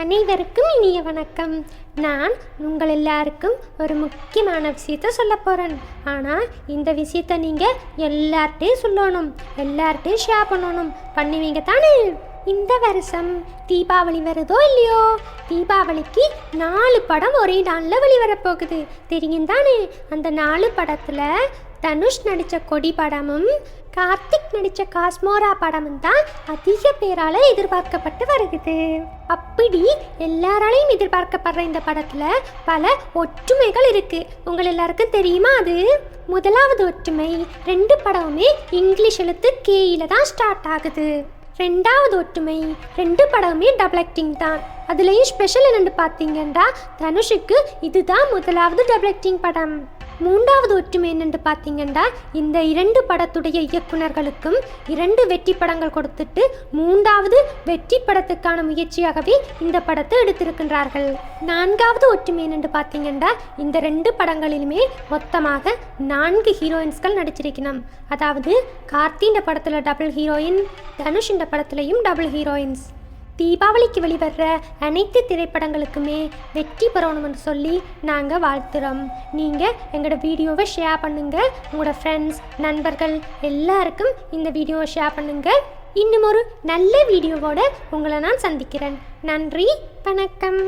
அனைவருக்கும் இனிய வணக்கம். நான் உங்கள் எல்லாருக்கும் ஒரு முக்கியமான விஷயத்த சொல்ல போகிறேன் ஆனால் இந்த விஷயத்த நீங்கள் எல்லார்ட்டையும் சொல்லணும். எல்லார்ட்டையும் ஷேர் பண்ணணும். பண்ணுவீங்க தானே? இந்த வருஷம் தீபாவளி வருதோ இல்லையோ? தீபாவளிக்கு நாலு படம் ஒரே நாளில் வெளிவரப்போகுது. தெரியும் தானே அந்த நாலு படத்தில் தனுஷ் நடித்த கொடி படமும் கார்த்திக் நடித்த காஸ்மோரா படமும் தான் அதிக பேரால் எதிர்பார்க்கப்பட்டு வருகுது. அப்படி எல்லாராலையும் எதிர்பார்க்கப்படுற இந்த படத்தில் பல ஒற்றுமைகள் இருக்குது உங்கள் எல்லாருக்கும் தெரியுமா அது? முதலாவது ஒற்றுமை ரெண்டு படமுமே இங்கிலீஷ் எழுத்து கேயில தான் ஸ்டார்ட் ஆகுது. ரெண்டாவது ஒற்றுமை. ரெண்டு படமுமே டபுள் ஆக்டிங் தான். அதுலேயும் ஸ்பெஷல் என்னென்னு பார்த்தீங்கன்னா தனுஷுக்கு இதுதான் முதலாவது டபுள் ஆக்டிங் படம். மூன்றாவது ஒற்றுமை என்னென்று பார்த்தீங்கன்னா இந்த இரண்டு படத்துடைய இயக்குனர்களுக்கும் இரண்டு வெற்றி படங்கள் கொடுத்துட்டு மூன்றாவது வெற்றி படத்துக்கான முயற்சியாகவே இந்த படத்தை எடுத்திருக்கின்றார்கள். நான்காவது ஒற்றுமை என்னென்று பார்த்தீங்கன்னா இந்த ரெண்டு படங்களிலுமே மொத்தமாக நான்கு ஹீரோயின்ஸ்கள் நடிச்சிருக்கணும். அதாவது கார்த்தின்ற படத்தில் டபுள் ஹீரோயின் தனுஷ் இந்த படத்துலையும் டபுள் ஹீரோயின்ஸ். தீபாவளிக்கு வெளிவர்ற அனைத்து திரைப்படங்களுக்குமே வெற்றி பெறணும்னு சொல்லி நாங்கள் வாழ்த்துறோம். நீங்கள் எங்களோட வீடியோவை ஷேர் பண்ணுங்கள் உங்களோட ஃப்ரெண்ட்ஸ் நண்பர்கள் எல்லாருக்கும் இந்த வீடியோவை ஷேர் பண்ணுங்கள் இன்னும் ஒரு நல்ல வீடியோவோட உங்களை நான் சந்திக்கிறேன். நன்றி வணக்கம்.